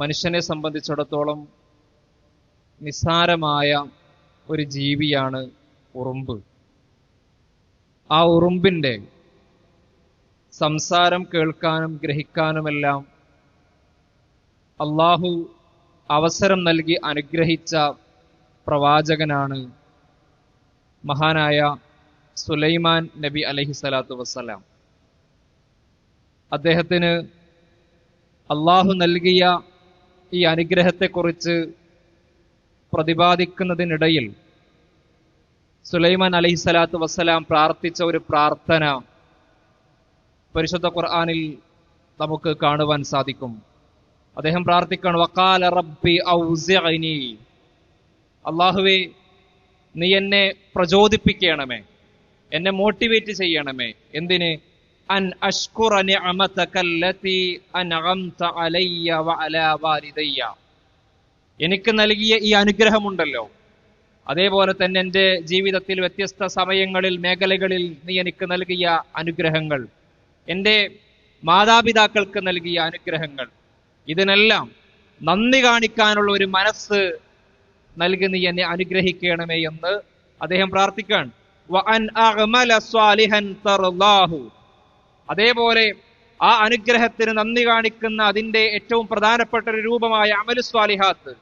മനുഷ്യനെ സംബന്ധിച്ചിടത്തോളം നിസ്സാരമായ ഒരു ജീവിയാണ് ഉറുമ്പ്. ആ ഉറുമ്പിന്റെ സംസാരം കേൾക്കാനും ഗ്രഹിക്കാനുമെല്ലാം അള്ളാഹു അവസരം നൽകി അനുഗ്രഹിച്ച പ്രവാചകനാണ് മഹാനായ സുലൈമാൻ നബി അലഹി സ്വലാത്തു വസ്സലാം. അദ്ദേഹത്തിന് അള്ളാഹു നൽകിയ ഈ അനുഗ്രഹത്തെക്കുറിച്ച് പ്രതിപാദിക്കുന്നതിനിടയിൽ സുലൈമാൻ അലൈഹി സ്വലാത്തു വസ്സലാം പ്രാർത്ഥിച്ച ഒരു പ്രാർത്ഥന പരിശുദ്ധ ഖുർആാനിൽ നമുക്ക് കാണുവാൻ സാധിക്കും. അദ്ദേഹം പ്രാർത്ഥിക്കണം വക്കാല റബ്ബി ഔസിഅനി. അള്ളാഹുവേ നീ എന്നെ പ്രചോദിപ്പിക്കണമേ എന്നെ മോട്ടിവേറ്റ് ചെയ്യണമേ. എന്തിന്? അൻ نعمتك നിഅമതകല്ലതി أنعمت علي വഅലാ والدي. എനിക്ക് നൽകിയ ഈ അനുഗ്രഹമുണ്ടല്ലോ. അതേപോലെ തന്നെ എന്റെ ജീവിതത്തിൽ വ്യത്യസ്ത സമയങ്ങളിൽ മേഖലകളിൽ നീ എനിക്ക് നൽകിയ അനുഗ്രഹങ്ങൾ എന്റെ മാതാപിതാക്കൾക്ക് നൽകിയ അനുഗ്രഹങ്ങൾ ഇതിനെല്ലാം നന്ദി കാണിക്കാനുള്ള ഒരു മനസ്സ് നൽകി നീ എന്നെ അനുഗ്രഹിക്കണമേ എന്ന് അദ്ദേഹം പ്രാർത്ഥിക്കാൻ അതേപോലെ ആ അനുഗ്രഹത്തിന് നന്ദി കാണിക്കുന്ന അതിന്റെ ഏറ്റവും പ്രധാനപ്പെട്ട ഒരു രൂപമായ അമലു സ്വാലിഹാത്ത്.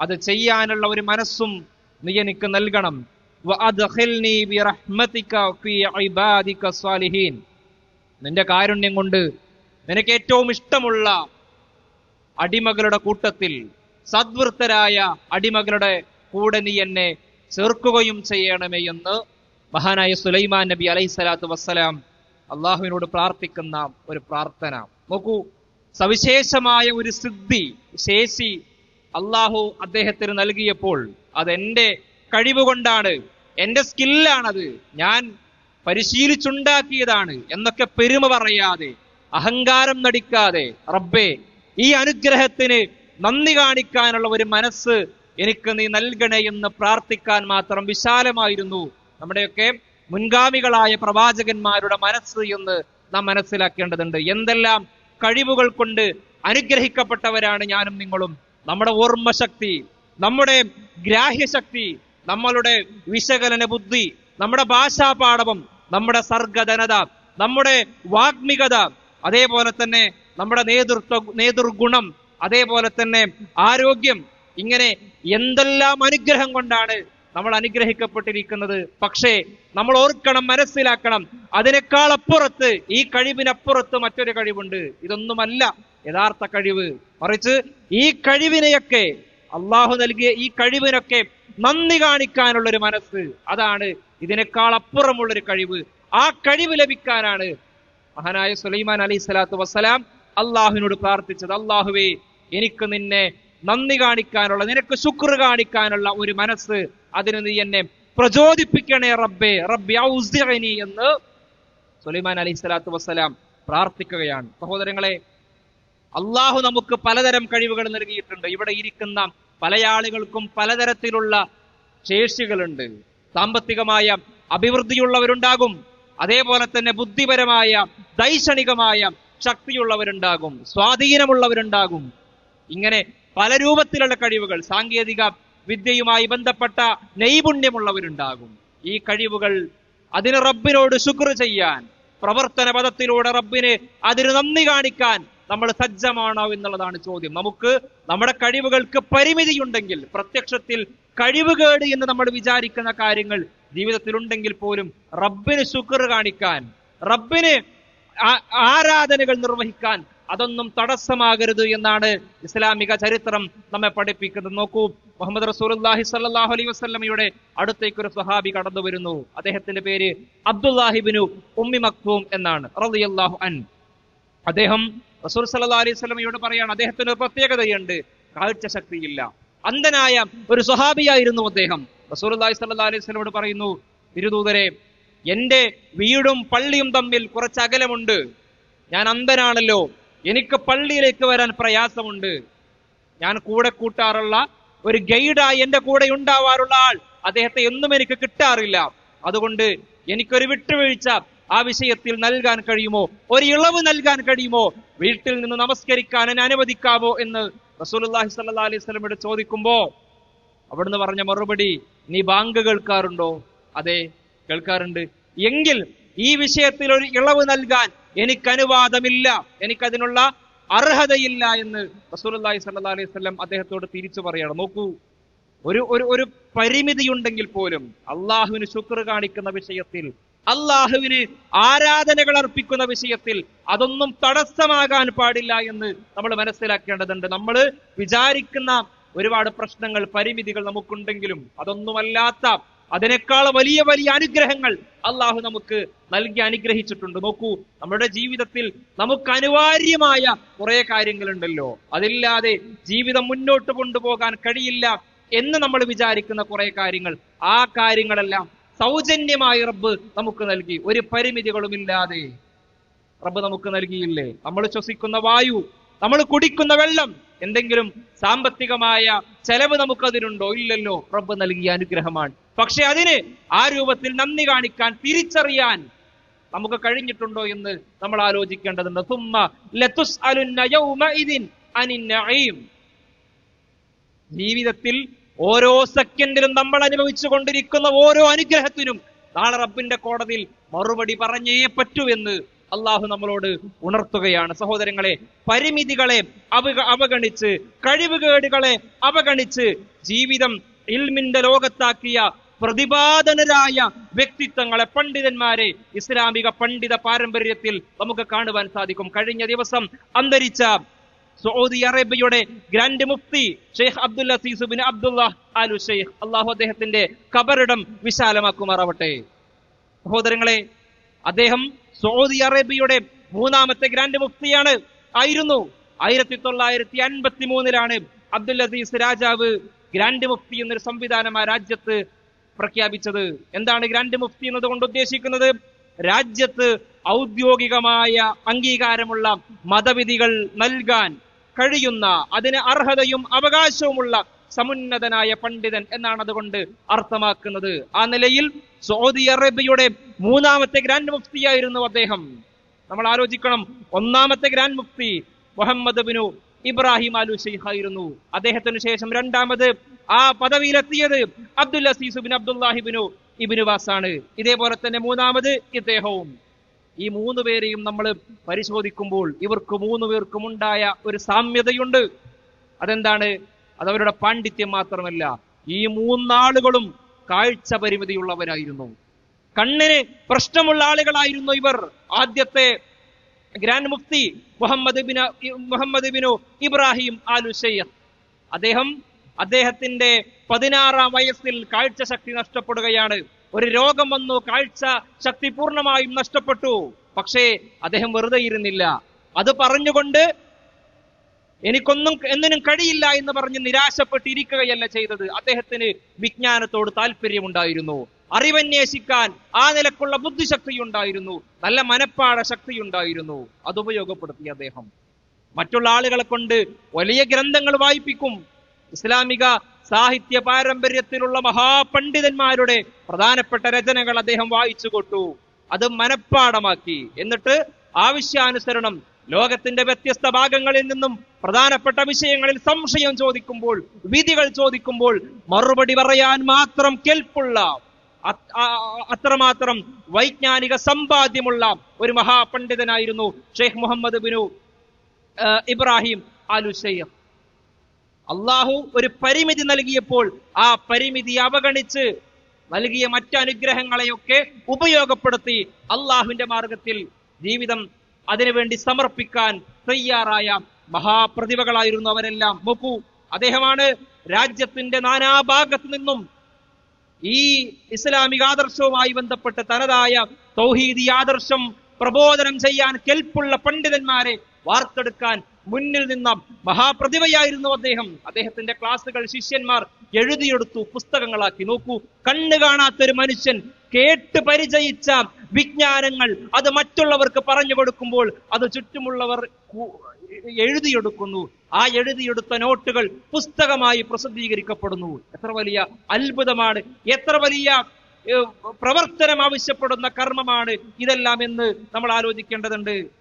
അത് ചെയ്യാനുള്ള ഒരു മനസ്സും നീ എനിക്ക് നൽകണം. നിന്റെ കാരുണ്യം കൊണ്ട് നിനക്ക് ഏറ്റവും ഇഷ്ടമുള്ള അടിമകളുടെ കൂട്ടത്തിൽ സദ്വൃത്തരായ അടിമകളുടെ കൂടെ നീ എന്നെ ചേർക്കുകയും ചെയ്യണമേ എന്ന് മഹാനായ സുലൈമാൻ നബി അലൈഹി സ്വലാത്തു വസ്സലാം അള്ളാഹുവിനോട് പ്രാർത്ഥിക്കുന്ന ഒരു പ്രാർത്ഥന. നോക്കൂ സവിശേഷമായ ഒരു സിദ്ധി ശേഷി അള്ളാഹു അദ്ദേഹത്തിന് നൽകിയപ്പോൾ അത് എന്റെ കഴിവ് കൊണ്ടാണ് എന്റെ സ്കില്ലാണത് ഞാൻ പരിശീലിച്ചുണ്ടാക്കിയതാണ് എന്നൊക്കെ പെരുമ പറയാതെ അഹങ്കാരം നടിക്കാതെ റബ്ബേ ഈ അനുഗ്രഹത്തിന് നന്ദി കാണിക്കാനുള്ള ഒരു മനസ്സ് എനിക്ക് നീ നൽകണേ എന്ന് പ്രാർത്ഥിക്കാൻ മാത്രം വിശാലമായിരുന്നു നമ്മുടെയൊക്കെ മുൻഗാമികളായ പ്രവാചകന്മാരുടെ മനസ്സ് എന്ന് നാം മനസ്സിലാക്കേണ്ടതുണ്ട്. എന്തെല്ലാം കഴിവുകൾ കൊണ്ട് അനുഗ്രഹിക്കപ്പെട്ടവരാണ് ഞാനും നിങ്ങളും. നമ്മുടെ ഓർമ്മശക്തി നമ്മുടെ ഗ്രാഹ്യശക്തി നമ്മളുടെ വിശകലന ബുദ്ധി നമ്മുടെ ഭാഷാപാഠവം നമ്മുടെ സർഗധനത നമ്മുടെ വാഗ്മികത അതേപോലെ തന്നെ നമ്മുടെ നേതൃത്വ നേതൃഗുണം അതേപോലെ തന്നെ ആരോഗ്യം. ഇങ്ങനെ എന്തെല്ലാം അനുഗ്രഹം കൊണ്ടാണ് നമ്മൾ അനുഗ്രഹിക്കപ്പെട്ടിരിക്കുന്നത്. പക്ഷേ നമ്മൾ ഓർക്കണം മനസ്സിലാക്കണം. അതിനേക്കാൾ അപ്പുറത്ത് ഈ കഴിവിനപ്പുറത്ത് മറ്റൊരു കഴിവുണ്ട്. ഇതൊന്നുമല്ല. യഥാർത്ഥ കഴിവ്. മറിച്ച് ഈ കഴിവിനെയൊക്കെ അള്ളാഹു നൽകിയ ഈ കഴിവിനൊക്കെ നന്ദി കാണിക്കാനുള്ള ഒരു മനസ്സ്. അതാണ് ഇതിനേക്കാൾ അപ്പുറമുള്ള ഒരു കഴിവ്. ആ കഴിവ് ലഭിക്കാനാണ് മഹാനായ സുലൈമാൻ അലൈഹി സ്വലാത്തു വസ്സലാം അള്ളാഹുവിനോട് പ്രാർത്ഥിച്ചത്. അള്ളാഹുവേ എനിക്ക് നിന്നെ നന്ദി കാണിക്കാനുള്ള നിനക്ക് ശുക്ർ കാണിക്കാനുള്ള ഒരു മനസ്സ് അതിന് നീ എന്നെ പ്രചോദിപ്പിക്കണേ റബ്ബേ. റബ്ബി എന്ന് സുലൈമാൻ അലൈഹി സ്വലാത്തു വസ്സലാം പ്രാർത്ഥിക്കുകയാണ്. സഹോദരങ്ങളെ അള്ളാഹു നമുക്ക് പലതരം കഴിവുകൾ നൽകിയിട്ടുണ്ട്. ഇവിടെ ഇരിക്കുന്ന പല ആളുകൾക്കും പലതരത്തിലുള്ള ശേഷികളുണ്ട്. സാമ്പത്തികമായ അഭിവൃദ്ധിയുള്ളവരുണ്ടാകും. അതേപോലെ തന്നെ ബുദ്ധിപരമായ ദൈക്ഷണികമായ ശക്തിയുള്ളവരുണ്ടാകും. സ്വാധീനമുള്ളവരുണ്ടാകും. ഇങ്ങനെ പല രൂപത്തിലുള്ള കഴിവുകൾ സാങ്കേതിക വിദ്യയുമായി ബന്ധപ്പെട്ട നൈപുണ്യമുള്ളവരുണ്ടാകും. ഈ കഴിവുകൾ അതിന് റബ്ബിനോട് ശുക്ർ ചെയ്യാൻ പ്രവർത്തന പദത്തിലൂടെ റബ്ബിന് അതിന് നന്ദി കാണിക്കാൻ നമ്മൾ സജ്ജമാണോ എന്നുള്ളതാണ് ചോദ്യം. നമുക്ക് നമ്മുടെ കഴിവുകൾക്ക് പരിമിതിയുണ്ടെങ്കിൽ പ്രത്യക്ഷത്തിൽ കഴിവുകേട് എന്ന് നമ്മൾ വിചാരിക്കുന്ന കാര്യങ്ങൾ ജീവിതത്തിലുണ്ടെങ്കിൽ പോലും റബ്ബിന് ശുക്ർ കാണിക്കാൻ റബ്ബിന് ആരാധനകൾ നിർവഹിക്കാൻ അതൊന്നും തടസ്സമാകരുത് എന്നാണ് ഇസ്ലാമിക ചരിത്രം നമ്മെ പഠിപ്പിക്കുന്നത്. നോക്കൂ മുഹമ്മദ് റസൂലുള്ളാഹി സ്വല്ലല്ലാഹു അലൈഹി വസല്ലമയുടെ അടുത്തേക്ക് ഒരു സ്വഹാബി കടന്നു വരുന്നു. അദ്ദേഹത്തിന്റെ പേര് അബ്ദുല്ലാഹിബിനു ഉമ്മി മക്തൂം എന്നാണ്. റളിയല്ലാഹു അൻ. അദ്ദേഹം റസൂൽ സല്ലാ അലൈഹി വസല്ലമയോട് പറയാണ് അദ്ദേഹത്തിന് ഒരു പ്രത്യേകതയുണ്ട്. കാഴ്ച ശക്തിയില്ല. അന്ധനായ ഒരു സ്വഹാബിയായിരുന്നു അദ്ദേഹം. റസൂൽ സല്ലാ അലൈഹി സ്വലമോട് പറയുന്നു തിരുദൂതരെ എന്റെ വീടും പള്ളിയും തമ്മിൽ കുറച്ച് അകലമുണ്ട്. ഞാൻ അന്ധനാണല്ലോ. എനിക്ക് പള്ളിയിലേക്ക് വരാൻ പ്രയാസമുണ്ട്. ഞാൻ കൂടെ കൂട്ടാറുള്ള ഒരു ഗൈഡായി എന്റെ കൂടെ ഉണ്ടാവാറുള്ള ആൾ അദ്ദേഹത്തെ എന്നും എനിക്ക് കിട്ടാറില്ല. അതുകൊണ്ട് എനിക്കൊരു വിട്ടുവീഴ്ച ആ വിഷയത്തിൽ നൽകാൻ കഴിയുമോ? ഒരു ഇളവ് നൽകാൻ കഴിയുമോ? വീട്ടിൽ നിന്ന് നമസ്കരിക്കാൻ എന്നെ അനുവദിക്കാമോ എന്ന് റസൂലുള്ളാഹി സല്ലാ അലൈഹി സ്വലമോട് ചോദിക്കുമ്പോ അവിടുന്ന് പറഞ്ഞ മറുപടി നീ ബാങ്ക് കേൾക്കാറുണ്ടോ? അതെ കേൾക്കാറുണ്ട്. എങ്കിൽ ഈ വിഷയത്തിൽ ഒരു ഇളവ് നൽകാൻ എനിക്ക് അനുവാദമില്ല. എനിക്കതിനുള്ള അർഹതയില്ല എന്ന് റസൂലുള്ളാഹി സ്വല്ലല്ലാഹി അലൈഹി വസല്ലം അദ്ദേഹത്തോട് തിരിച്ചു പറയണം. നോക്കൂ ഒരു ഒരു ഒരു പരിമിതിയുണ്ടെങ്കിൽ പോലും അള്ളാഹുവിന് ശുക്ർ കാണിക്കുന്ന വിഷയത്തിൽ അള്ളാഹുവിന് ആരാധനകൾ അർപ്പിക്കുന്ന വിഷയത്തിൽ അതൊന്നും തടസ്സമാകാൻ പാടില്ല എന്ന് നമ്മൾ മനസ്സിലാക്കേണ്ടതുണ്ട്. നമ്മൾ വിചാരിക്കുന്ന ഒരുപാട് പ്രശ്നങ്ങൾ പരിമിതികൾ നമുക്കുണ്ടെങ്കിലും അതൊന്നുമല്ലാത്ത അതിനേക്കാൾ വലിയ വലിയ അനുഗ്രഹങ്ങൾ അള്ളാഹു നമുക്ക് നൽകി അനുഗ്രഹിച്ചിട്ടുണ്ട്. നോക്കൂ നമ്മുടെ ജീവിതത്തിൽ നമുക്ക് അനിവാര്യമായ കുറെ കാര്യങ്ങളുണ്ടല്ലോ. അതില്ലാതെ ജീവിതം മുന്നോട്ട് കൊണ്ടുപോകാൻ കഴിയില്ല എന്ന് നമ്മൾ വിചാരിക്കുന്ന കുറെ കാര്യങ്ങൾ. ആ കാര്യങ്ങളെല്ലാം സൗജന്യമായി റബ്ബ് നമുക്ക് നൽകി. ഒരു പരിമിതികളുമില്ലാതെ റബ്ബ് നമുക്ക് നൽകിയില്ലേ? നമ്മൾ ശ്വസിക്കുന്ന വായു നമ്മൾ കുടിക്കുന്ന വെള്ളം എന്തെങ്കിലും സാമ്പത്തികമായ ചെലവ് നമുക്കതിനുണ്ടോ? ഇല്ലല്ലോ. റബ്ബ് നൽകിയ അനുഗ്രഹമാണ്. പക്ഷെ അതിന് ആ രൂപത്തിൽ നന്ദി കാണിക്കാൻ തിരിച്ചറിയാൻ നമുക്ക് കഴിഞ്ഞിട്ടുണ്ടോ എന്ന് നമ്മൾ ആലോചിക്കേണ്ടതുണ്ട്. ജീവിതത്തിൽ ഓരോ സെക്കൻഡിലും നമ്മൾ അനുഭവിച്ചു കൊണ്ടിരിക്കുന്ന ഓരോ അനുഗ്രഹത്തിനും നാളെ റബ്ബിന്റെ കോടതിയിൽ മറുപടി പറഞ്ഞേ പറ്റൂ എന്ന് അള്ളാഹു നമ്മളോട് ഉണർത്തുകയാണ്. സഹോദരങ്ങളെ പരിമിതികളെ അവഗ അവഗണിച്ച് കഴിവുകേടുകളെ അവഗണിച്ച് ജീവിതം ഇൽമിന്റെ ലോകത്താക്കിയ പ്രതിപാദനരായ വ്യക്തിത്വങ്ങളെ പണ്ഡിതന്മാരെ ഇസ്ലാമിക പണ്ഡിത പാരമ്പര്യത്തിൽ നമുക്ക് കാണുവാൻ സാധിക്കും. കഴിഞ്ഞ ദിവസം അന്തരിച്ച സൗദി അറേബ്യയുടെ grand Mufti Sheikh Abdul Aziz bin Abdullah Al Sheikh. അള്ളാഹു അദ്ദേഹത്തിന്റെ കബറിടം വിശാലമാക്കുമാറാവട്ടെ. സഹോദരങ്ങളെ അദ്ദേഹം സൗദി അറേബ്യയുടെ മൂന്നാമത്തെ ഗ്രാൻഡ് മുഫ്തിയാണ് ആയിരുന്നു. ആയിരത്തി തൊള്ളായിരത്തി അൻപത്തി മൂന്നിലാണ് അബ്ദുൽ അസീസ് രാജാവ് ഗ്രാൻഡ് മുഫ്തി എന്നൊരു സംവിധാനം ആ രാജ്യത്ത് പ്രഖ്യാപിച്ചത്. എന്താണ് ഗ്രാൻഡ് മുഫ്തി എന്നതുകൊണ്ട് ഉദ്ദേശിക്കുന്നത്? രാജ്യത്ത് ഔദ്യോഗികമായ അംഗീകാരമുള്ള മതവിധികൾ നൽകാൻ കഴിയുന്ന അതിന് അർഹതയും അവകാശവുമുള്ള സമുന്നതനായ പണ്ഡിതൻ എന്നാണ് അതുകൊണ്ട് അർത്ഥമാക്കുന്നത്. ആ നിലയിൽ സൗദി അറേബ്യയുടെ മൂന്നാമത്തെ ഗ്രാൻഡ് മുഫ്തിയായിരുന്നു അദ്ദേഹം. നമ്മൾ ആലോചിക്കണം. ഒന്നാമത്തെ grand Mufti Muhammad bin Ibrahim Al Sheikh ആയിരുന്നു അദ്ദേഹത്തിന് ശേഷം രണ്ടാമത് ആ പദവിയിലെത്തിയത് അബ്ദുൽ അസീസ് ബിൻ അബ്ദുല്ലാഹിബിനു ഇബിനു വാസാണ് ഇതേപോലെ തന്നെ മൂന്നാമത് ഇദ്ദേഹവും. ഈ മൂന്ന് പേരെയും നമ്മൾ പരിശോധിക്കുമ്പോൾ ഇവർക്ക് മൂന്ന് പേർക്കും ഉണ്ടായ ഒരു സാമ്യതയുണ്ട്. അതെന്താണ്? അതവരുടെ പാണ്ഡിത്യം മാത്രമല്ല ഈ മൂന്നാളുകളും കാഴ്ച പരിമിതിയുള്ളവരായിരുന്നു. കണ്ണിന് പ്രശ്നമുള്ള ആളുകളായിരുന്നു ഇവർ. ആദ്യത്തെ grand mufti Muhammad bin Muhammad bin Ibrahim Al അദ്ദേഹം അദ്ദേഹത്തിന്റെ പതിനാറാം വയസ്സിൽ കാഴ്ച ശക്തി നഷ്ടപ്പെടുകയാണ്. ഒരു രോഗം വന്നു കാഴ്ച ശക്തി പൂർണമായും നഷ്ടപ്പെട്ടു. പക്ഷേ അദ്ദേഹം വെറുതെ ഇരുന്നില്ല. അത് പറഞ്ഞുകൊണ്ട് എനിക്കൊന്നും എന്നിനും കഴിയില്ല എന്ന് പറഞ്ഞ് നിരാശപ്പെട്ടിരിക്കുകയല്ല ചെയ്തത്. അദ്ദേഹത്തിന് വിജ്ഞാനത്തോട് താല്പര്യമുണ്ടായിരുന്നു. അറിവന്വേഷിക്കാൻ ആ നിലക്കുള്ള ബുദ്ധിശക്തി ഉണ്ടായിരുന്നു നല്ല മനപ്പാട ശക്തി ഉണ്ടായിരുന്നു അത് ഉപയോഗപ്പെടുത്തി അദ്ദേഹം. മറ്റുള്ള ആളുകളെ കൊണ്ട് വലിയ ഗ്രന്ഥങ്ങൾ വായിപ്പിക്കും. ഇസ്ലാമിക സാഹിത്യ പാരമ്പര്യത്തിലുള്ള മഹാപണ്ഡിതന്മാരുടെ പ്രധാനപ്പെട്ട രചനകൾ അദ്ദേഹം വായിച്ചു കൊട്ടു അത് മനപ്പാടമാക്കി എന്നിട്ട് ആവശ്യാനുസരണം ലോകത്തിന്റെ വ്യത്യസ്ത ഭാഗങ്ങളിൽ നിന്നും പ്രധാനപ്പെട്ട വിഷയങ്ങളിൽ സംശയം ചോദിക്കുമ്പോൾ വിധികൾ ചോദിക്കുമ്പോൾ മറുപടി പറയാൻ മാത്രം കെൽപ്പുള്ള അത്രമാത്രം വൈജ്ഞാനിക സമ്പാദ്യമുള്ള ഒരു മഹാപണ്ഡിതനായിരുന്നു ഷെയ്ഖ് മുഹമ്മദ് ബിനു ഇബ്രാഹിം ആലു ഷെയ്ഖ് അള്ളാഹു ഒരു പരിമിതി നൽകിയപ്പോൾ ആ പരിമിതി അവഗണിച്ച് നൽകിയ മറ്റനുഗ്രഹങ്ങളെയൊക്കെ ഉപയോഗപ്പെടുത്തി അള്ളാഹുവിന്റെ മാർഗത്തിൽ ജീവിതം അതിനുവേണ്ടി സമർപ്പിക്കാൻ തയ്യാറായ മഹാപ്രതിഭകളായിരുന്നു അവരെല്ലാം. നോക്കൂ അദ്ദേഹമാണ് രാജ്യത്തിന്റെ നാനാഭാഗത്തു നിന്നും ഈ ഇസ്ലാമിക ആദർശവുമായി ബന്ധപ്പെട്ട തനതായ തൗഹീദി ആദർശം പ്രബോധനം ചെയ്യാൻ കെൽപ്പുള്ള പണ്ഡിതന്മാരെ വാർത്തെടുക്കാൻ മുന്നിൽ നിന്ന മഹാപ്രതിഭയായിരുന്നു അദ്ദേഹം. അദ്ദേഹത്തിന്റെ ക്ലാസ്സുകൾ ശിഷ്യന്മാർ എഴുതിയെടുത്തു പുസ്തകങ്ങളാക്കി. നോക്കൂ കണ്ണു കാണാത്തൊരു മനുഷ്യൻ കേട്ട് പരിചയിച്ച വിജ്ഞാനങ്ങൾ അത് മറ്റുള്ളവർക്ക് പറഞ്ഞു കൊടുക്കുമ്പോൾ അത് ചുറ്റുമുള്ളവർ എഴുതിയെടുക്കുന്നു. ആ എഴുതിയെടുത്ത നോട്ടുകൾ പുസ്തകമായി പ്രസിദ്ധീകരിക്കപ്പെടുന്നു. എത്ര വലിയ അത്ഭുതമാണ് എത്ര വലിയ പ്രവർത്തനം ആവശ്യപ്പെടുന്ന കർമ്മമാണ് ഇതെല്ലാം എന്ന് നമ്മൾ ആലോചിക്കേണ്ടതുണ്ട്.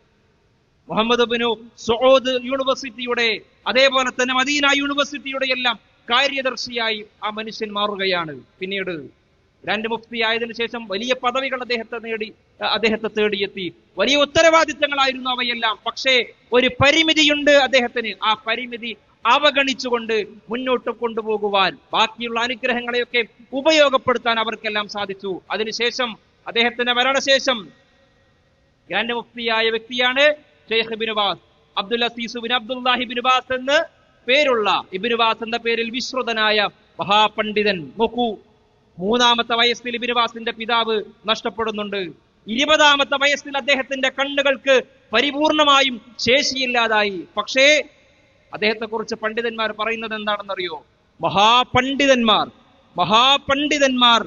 മുഹമ്മദ് ബിനു സൗദ് യൂണിവേഴ്സിറ്റിയുടെ അതേപോലെ തന്നെ മദീന യൂണിവേഴ്സിറ്റിയുടെ എല്ലാം കാര്യദർശിയായി ആ മനുഷ്യൻ മാറുകയാണ്. പിന്നീട് രണ്ട് മുഫ്തി ആയതിനു ശേഷം വലിയ പദവികൾ അദ്ദേഹത്തെ നേടി അദ്ദേഹത്തെ തേടിയെത്തി. വലിയ ഉത്തരവാദിത്തങ്ങളായിരുന്നു അവയെല്ലാം. പക്ഷേ ഒരു പരിമിതിയുണ്ട് അദ്ദേഹത്തിന്. ആ പരിമിതി അവഗണിച്ചുകൊണ്ട് മുന്നോട്ട് കൊണ്ടുപോകുവാൻ ബാക്കിയുള്ള അനുഗ്രഹങ്ങളെയൊക്കെ ഉപയോഗപ്പെടുത്താൻ അവർക്കെല്ലാം സാധിച്ചു. അതിനുശേഷം അദ്ദേഹത്തിന്റെ മരണശേഷം ഗ്രാൻഡ് മുഫ്തിയായ വ്യക്തിയാണ് Sheikh bin Baz Abdul Aziz bin Abdullah Baz എന്ന് പേരുള്ള ഇബിൻ ബാസ് എന്ന പേരിൽ വിശ്രുതനായ മഹാപണ്ഡിതൻ നോക്കൂ. മൂന്നാമത്തെ വയസ്സിൽ ഇബിൻ ബാസിന്റെ പിതാവ് നഷ്ടപ്പെടുന്നുണ്ട്. ഇരുപതാമത്തെ വയസ്സിൽ അദ്ദേഹത്തിന്റെ കണ്ണുകൾക്ക് പരിപൂർണമായും ശേഷിയില്ലാതായി. പക്ഷേ അദ്ദേഹത്തെ കുറിച്ച് പണ്ഡിതന്മാർ പറയുന്നത് എന്താണെന്നറിയോ? മഹാപണ്ഡിതന്മാർ മഹാപണ്ഡിതന്മാർ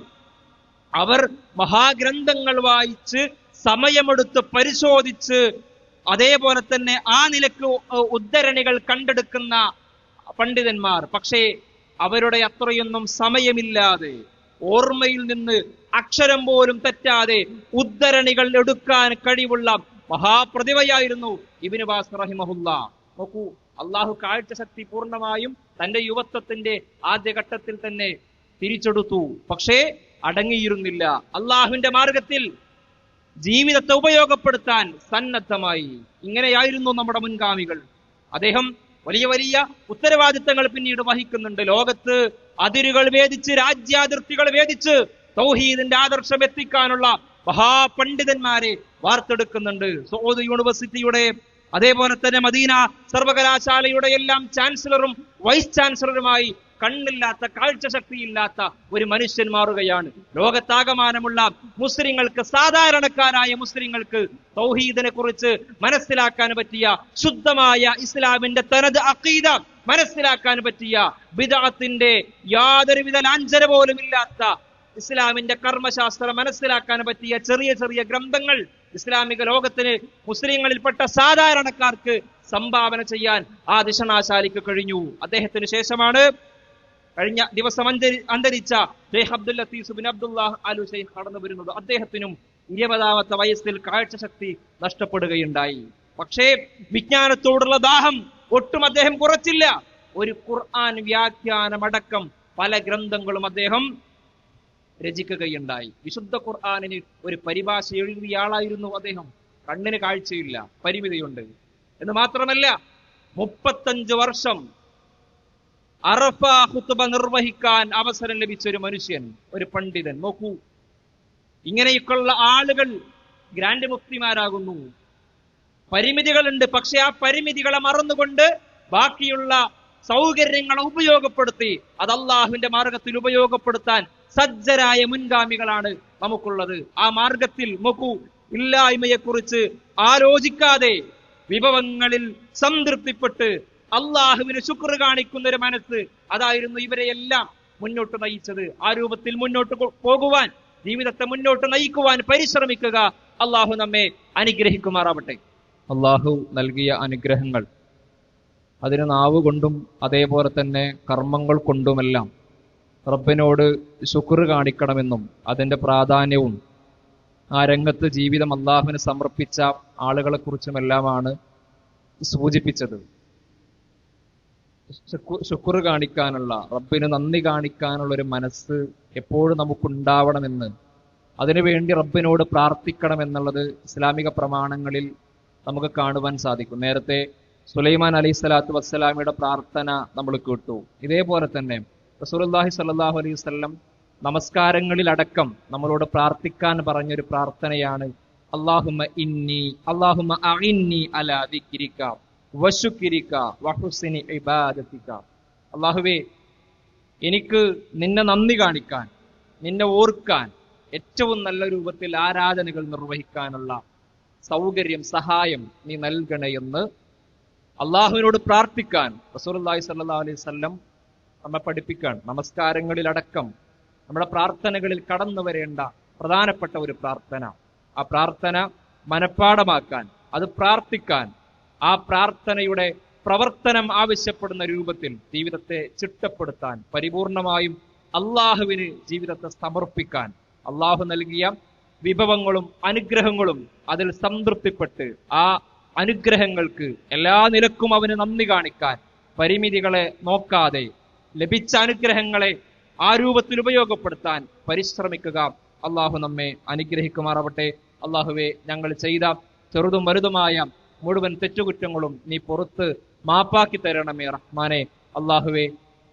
അവർ മഹാഗ്രന്ഥങ്ങൾ വായിച്ച് സമയമെടുത്ത് പരിശോധിച്ച് അതേപോലെ തന്നെ ആ നിലയ്ക്ക് ഉദ്ധരണികൾ കണ്ടെടുക്കുന്ന പണ്ഡിതന്മാർ. പക്ഷേ അവരുടെ അത്രയൊന്നും സമയമില്ലാതെ ഓർമ്മയിൽ നിന്ന് അക്ഷരം പോലും തെറ്റാതെ ഉദ്ധരണികൾ എടുക്കാൻ കഴിവുള്ള മഹാപ്രതിഭയായിരുന്നു ഇബിന് ബാസ് റഹിമഹുല്ല. നോക്കൂ അള്ളാഹു കാഴ്ച ശക്തി പൂർണമായും തന്റെ യുവത്വത്തിന്റെ ആദ്യഘട്ടത്തിൽ തന്നെ തിരിച്ചെടുത്തു. പക്ഷേ അടങ്ങിയിരുന്നില്ല. അള്ളാഹുവിന്റെ മാർഗത്തിൽ ജീവിതത്തെ ഉപയോഗപ്പെടുത്താൻ സന്നദ്ധമായി. ഇങ്ങനെയായിരുന്നു നമ്മുടെ മുൻഗാമികൾ. അദ്ദേഹം വലിയ വലിയ ഉത്തരവാദിത്തങ്ങൾ പിന്നീട് വഹിക്കുന്നുണ്ട്. ലോകത്ത് അതിരുകൾ വേദിച്ച് രാജ്യാതിർത്തികൾ വേദിച്ച് തൗഹീദിന്റെ ആദർശം എത്തിക്കാനുള്ള മഹാപണ്ഡിതന്മാരെ വാർത്തെടുക്കുന്നുണ്ട്. സൗദ് യൂണിവേഴ്സിറ്റിയുടെ അതേപോലെ തന്നെ മദീന സർവകലാശാലയുടെ എല്ലാം ചാൻസലറും വൈസ് ചാൻസലറുമായി കണ്ണില്ലാത്ത കാഴ്ച കാഴ്ചശക്തിയില്ലാത്ത ഒരു മനുഷ്യൻ മാറുകയാണ്. ലോകത്താകമാനമുള്ള മുസ്ലിങ്ങൾക്ക് സാധാരണക്കാരായ മുസ്ലിങ്ങൾക്ക് തൗഹീദിനെ കുറിച്ച് മനസ്സിലാക്കാൻ പറ്റിയ ശുദ്ധമായ ഇസ്ലാമിന്റെ തനത് അഖീദ മനസ്സിലാക്കാൻ പറ്റിയ ബിദഅത്തിന്റെ യാതൊരുവിധ ലാഞ്ചന പോലും ഇല്ലാത്ത ഇസ്ലാമിന്റെ കർമ്മശാസ്ത്രം മനസ്സിലാക്കാൻ പറ്റിയ ചെറിയ ചെറിയ ഗ്രന്ഥങ്ങൾ ഇസ്ലാമിക ലോകത്തിന് മുസ്ലിങ്ങളിൽപ്പെട്ട സാധാരണക്കാർക്ക് സംഭാവന ചെയ്യാൻ ആ ദിശനാശാലിക്ക് കഴിഞ്ഞു. അദ്ദേഹത്തിന് ശേഷമാണ് കഴിഞ്ഞ ദിവസം അന്തരി അന്തരിച്ച ഷെയ്ഖ് അബ്ദുൽ ലത്തീസ് ബിൻ അബ്ദുല്ലാഹ് അലു ഷെയ്ഖ് കടന്നു വരുന്നത് അദ്ദേഹത്തിനും ഇരുപതാമത്തെ വയസ്സിൽ കാഴ്ചശക്തി നഷ്ടപ്പെടുകയുണ്ടായി. പക്ഷേ വിജ്ഞാനത്തോടുള്ള ദാഹം ഒട്ടും അദ്ദേഹം കുറച്ചില്ല. ഒരു ഖുർആൻ വ്യാഖ്യാനമടക്കം പല ഗ്രന്ഥങ്ങളും അദ്ദേഹം രചിക്കുകയുണ്ടായി. വിശുദ്ധ ഖുർആാനിന് ഒരു പരിഭാഷ എഴുതിയ ആളായിരുന്നു അദ്ദേഹം. കണ്ണിന് കാഴ്ചയില്ല പരിമിതിയുണ്ട്. എന്ന് മാത്രമല്ല മുപ്പത്തഞ്ച് വർഷം അറഫ ഹുത്തുബ നിർവഹിക്കാൻ അവസരം ലഭിച്ച ഒരു മനുഷ്യൻ ഒരു പണ്ഡിതൻ. നോക്കൂ ഇങ്ങനെയൊക്കെയുള്ള ആളുകൾ ഗ്രാൻഡ് മുക്തിമാരാകുന്നു പരിമിതികളുണ്ട് പക്ഷെ ആ പരിമിതികളെ മറന്നുകൊണ്ട് ബാക്കിയുള്ള സൗകര്യങ്ങളെ ഉപയോഗപ്പെടുത്തി അത് അള്ളാഹുവിന്റെ മാർഗത്തിൽ ഉപയോഗപ്പെടുത്താൻ സജ്ജരായ മുൻഗാമികളാണ് നമുക്കുള്ളത്. ആ മാർഗത്തിൽ നോക്കൂ ഇല്ലായ്മയെക്കുറിച്ച് ആലോചിക്കാതെ വിഭവങ്ങളിൽ സംതൃപ്തിപ്പെട്ട് അള്ളാഹുവിന് ശുക്ർ കാണിക്കുന്ന ഒരു മനസ്സ്. അതായിരുന്നു ഇവരെയെല്ലാം മുന്നോട്ട് നയിച്ചത്. ആ രൂപത്തിൽ മുന്നോട്ട് പോകുവാൻ ജീവിതത്തെ മുന്നോട്ട് നയിക്കുവാൻ പരിശ്രമിക്കുക അള്ളാഹു നമ്മെ അനുഗ്രഹിക്കുമാറാവട്ടെ. അള്ളാഹു നൽകിയ അനുഗ്രഹങ്ങൾ അതിന് നാവ് കൊണ്ടും അതേപോലെ തന്നെ കർമ്മങ്ങൾ കൊണ്ടുമെല്ലാം റബ്ബിനോട് ശുക്ർ കാണിക്കണമെന്നും അതിന്റെ പ്രാധാന്യവും ആ രംഗത്ത് ജീവിതം അള്ളാഹുവിന് സമർപ്പിച്ച ആളുകളെ കുറിച്ചുമെല്ലാമാണ് സൂചിപ്പിച്ചത്. ശുക്ർ കാണിക്കാനുള്ള റബ്ബിന് നന്ദി കാണിക്കാനുള്ള ഒരു മനസ്സ് എപ്പോഴും നമുക്കുണ്ടാവണമെന്ന്. അതിനുവേണ്ടി റബ്ബിനോട് പ്രാർത്ഥിക്കണം എന്നുള്ളത് ഇസ്ലാമിക പ്രമാണങ്ങളിൽ നമുക്ക് കാണുവാൻ സാധിക്കും. നേരത്തെ സുലൈമാൻ അലി സ്വലാത്തു വസ്സലാമിയുടെ പ്രാർത്ഥന നമ്മൾ കേട്ടു. ഇതേപോലെ തന്നെ റസൂലുള്ളാഹി സല്ലാഹു അലൈഹി വസല്ലം നമസ്കാരങ്ങളിലടക്കം നമ്മളോട് പ്രാർത്ഥിക്കാൻ പറഞ്ഞൊരു പ്രാർത്ഥനയാണ് അള്ളാഹുമ ഇന്നി അള്ളാഹുമ അലാ അള്ളാഹുവേ എനിക്ക് നിന്നെ നന്ദി കാണിക്കാൻ നിന്നെ ഓർക്കാൻ ഏറ്റവും നല്ല രൂപത്തിൽ ആരാധനകൾ നിർവഹിക്കാനുള്ള സൗകര്യം സഹായം നീ നൽകണേ എന്ന് അള്ളാഹുവിനോട് പ്രാർത്ഥിക്കാൻ റസൂലുള്ളാഹി സ്വല്ലല്ലാഹു അലൈഹി വസല്ലം നമ്മെ പഠിപ്പിക്കാൻ നമസ്കാരങ്ങളിലടക്കം നമ്മുടെ പ്രാർത്ഥനകളിൽ കടന്നു വരേണ്ട പ്രധാനപ്പെട്ട ഒരു പ്രാർത്ഥന. ആ പ്രാർത്ഥന മനഃപ്പാടമാക്കാൻ അത് പ്രാർത്ഥിക്കാൻ ആ പ്രാർത്ഥനയുടെ പ്രവർത്തനം ആവശ്യപ്പെടുന്ന രൂപത്തിൽ ജീവിതത്തെ ചിട്ടപ്പെടുത്താൻ പരിപൂർണമായും അള്ളാഹുവിന് ജീവിതത്തെ സമർപ്പിക്കാൻ അള്ളാഹു നൽകിയ വിഭവങ്ങളും അനുഗ്രഹങ്ങളും അതിൽ സംതൃപ്തിപ്പെട്ട് ആ അനുഗ്രഹങ്ങൾക്ക് എല്ലാ നിലക്കും അവന് നന്ദി കാണിക്കാൻ പരിമിതികളെ നോക്കാതെ ലഭിച്ച അനുഗ്രഹങ്ങളെ ആ രൂപത്തിൽ ഉപയോഗപ്പെടുത്താൻ പരിശ്രമിക്കുക. അള്ളാഹു നമ്മെ അനുഗ്രഹിക്കുമാറാവട്ടെ. അള്ളാഹുവെ ഞങ്ങൾ ചെയ്ത ചെറുതും വലുതുമായ മുഴുവൻ തെറ്റുകുറ്റങ്ങളും നീ പുറത്ത് മാപ്പാക്കി തരണമേ റഹ്മാനെ. അള്ളാഹുവെ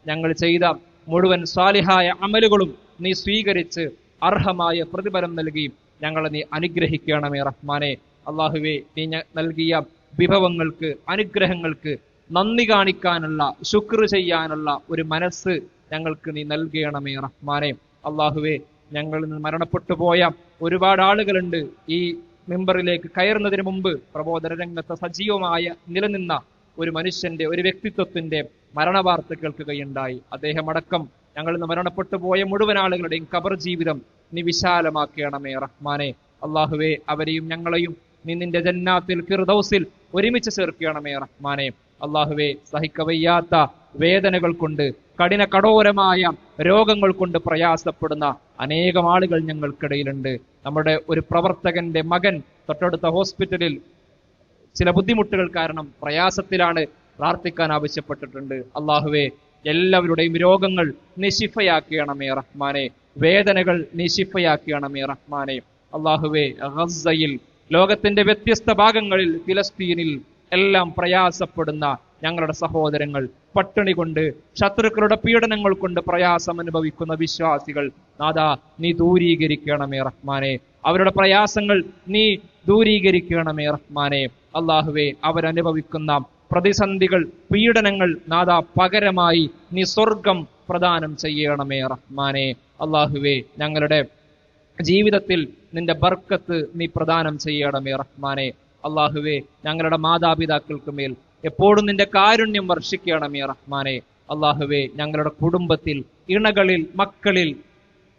ഞങ്ങൾ ചെയ്ത മുഴുവൻ സ്വാലിഹായ അമലുകളും നീ സ്വീകരിച്ച് അർഹമായ പ്രതിഫലം നൽകി. ഞങ്ങളെ നീ അനുഗ്രഹിക്കണമേ റഹ്മാനെ. അള്ളാഹുവെ നീ നൽകിയ വിഭവങ്ങൾക്ക് അനുഗ്രഹങ്ങൾക്ക് നന്ദി കാണിക്കാനുള്ള ശുക്ർ ചെയ്യാനുള്ള ഒരു മനസ്സ് ഞങ്ങൾക്ക് നീ നൽകണമേ റഹ്മാനെ. അള്ളാഹുവെ ഞങ്ങളിൽ നിന്ന് മരണപ്പെട്ടു പോയ ഒരുപാട് ആളുകളുണ്ട് ഈ മെമ്പറിലേക്ക് കയറുന്നതിന് മുമ്പ് പ്രബോധന രംഗത്ത് സജീവമായ നിലനിന്ന ഒരു മനുഷ്യന്റെ ഒരു വ്യക്തിത്വത്തിന്റെ മരണവാർത്ത കേൾക്കുകയുണ്ടായി അദ്ദേഹം അടക്കം ഞങ്ങളിൽ നിന്ന് മരണപ്പെട്ടു പോയ മുഴുവൻ ആളുകളുടെയും കബർ ജീവിതം നീ വിശാലമാക്കണമേ റഹ്മാനെ. അള്ളാഹുവെ അവരെയും ഞങ്ങളെയും നീ നിന്റെ ജന്നാത്തിൽ ഫിർദൗസിൽ ഒരുമിച്ച് ചേർക്കണമേ റഹ്മാനെ. അള്ളാഹുവെ സഹിക്കവയ്യാത്ത വേദനകൾ കൊണ്ട് കഠിന കഠോരമായ രോഗങ്ങൾ കൊണ്ട് പ്രയാസപ്പെടുന്ന അനേകം ആളുകൾ ഞങ്ങൾക്കിടയിലുണ്ട്. നമ്മുടെ ഒരു പ്രവർത്തകന്റെ മകൻ തൊട്ടടുത്ത ഹോസ്പിറ്റലിൽ ചില ബുദ്ധിമുട്ടുകൾ കാരണം പ്രയാസത്തിലാണ് പ്രാർത്ഥിക്കാൻ ആവശ്യപ്പെട്ടിട്ടുണ്ട്. അള്ളാഹുവെ എല്ലാവരുടെയും രോഗങ്ങൾ നിശിഫയാക്കിയണമേ റഹ്മാനെ. വേദനകൾ നിശിഫയാക്കിയണമേ റഹ്മാനെ. അള്ളാഹുവെ ഗസയിൽ ലോകത്തിന്റെ വ്യത്യസ്ത ഭാഗങ്ങളിൽ ഫിലസ്തീനിൽ എല്ലാം പ്രയാസപ്പെടുന്ന ഞങ്ങളുടെ സഹോദരങ്ങൾ പട്ടിണി കൊണ്ട് ശത്രുക്കളുടെ പീഡനങ്ങൾ കൊണ്ട് പ്രയാസം അനുഭവിക്കുന്ന വിശ്വാസികൾ. നാദാ നീ ദൂരീകരിക്കണമേ റഹ്മാനെ. അവരുടെ പ്രയാസങ്ങൾ നീ ദൂരീകരിക്കണമേ റഹ്മാനെ. അള്ളാഹുവെ അവരനുഭവിക്കുന്ന പ്രതിസന്ധികൾ പീഡനങ്ങൾ നാദാ പകരമായി നീ സ്വർഗം പ്രദാനം ചെയ്യണമേ റഹ്മാനെ. അള്ളാഹുവെ ഞങ്ങളുടെ ജീവിതത്തിൽ നിന്റെ ബർക്കത്ത് നീ പ്രദാനം ചെയ്യണമേ റഹ്മാനെ. അള്ളാഹുവെ ഞങ്ങളുടെ മാതാപിതാക്കൾക്ക് മേൽ എപ്പോഴും നിന്റെ കാരുണ്യം വർഷിക്കണമേ റഹ്മാനെ. അള്ളാഹുവെ ഞങ്ങളുടെ കുടുംബത്തിൽ ഇണകളിൽ മക്കളിൽ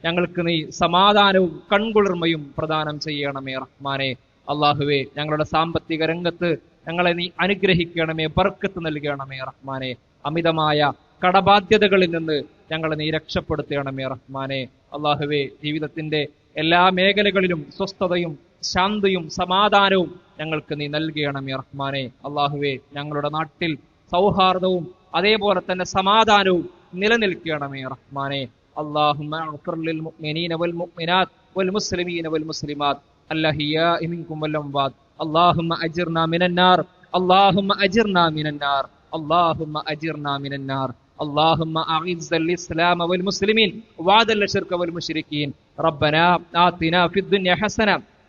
ഞങ്ങൾക്ക് നീ സമാധാനവും കൺകുളിർമയും പ്രദാനം ചെയ്യണമേ റഹ്മാനെ. അള്ളാഹുവെ ഞങ്ങളുടെ സാമ്പത്തിക രംഗത്ത് ഞങ്ങളെ നീ അനുഗ്രഹിക്കണമേ ബർക്കത്ത് നൽകണമേ റഹ്മാനെ. അമിതമായ കടബാധ്യതകളിൽ നിന്ന് ഞങ്ങളെ നീ രക്ഷപ്പെടുത്തണമേ റഹ്മാനെ. അള്ളാഹുവെ ജീവിതത്തിന്റെ എല്ലാ മേഖലകളിലും സ്വസ്ഥതയും ശാന്തിയും സമാധാനവും ഞങ്ങൾക്ക് നീ നൽകണമേ റഹ്മാനെ അള്ളാഹുവെ ഞങ്ങളുടെ നാട്ടിൽ സൗഹാർദ്ദവും അതേപോലെ തന്നെ സമാധാനവും നിലനിൽക്കണമേ റഹ്മാനെ اللهم اغفر للمؤمنين والمؤمنات والمسلمين والمسلمات الأحياء منكم والأموات اللهم أجرنا من النار اللهم أجرنا من النار اللهم أجرنا من النار اللهم أعز الإسلام والمسلمين وعدل الشرك والمشركين ربنا آتنا في الدنيا حسنة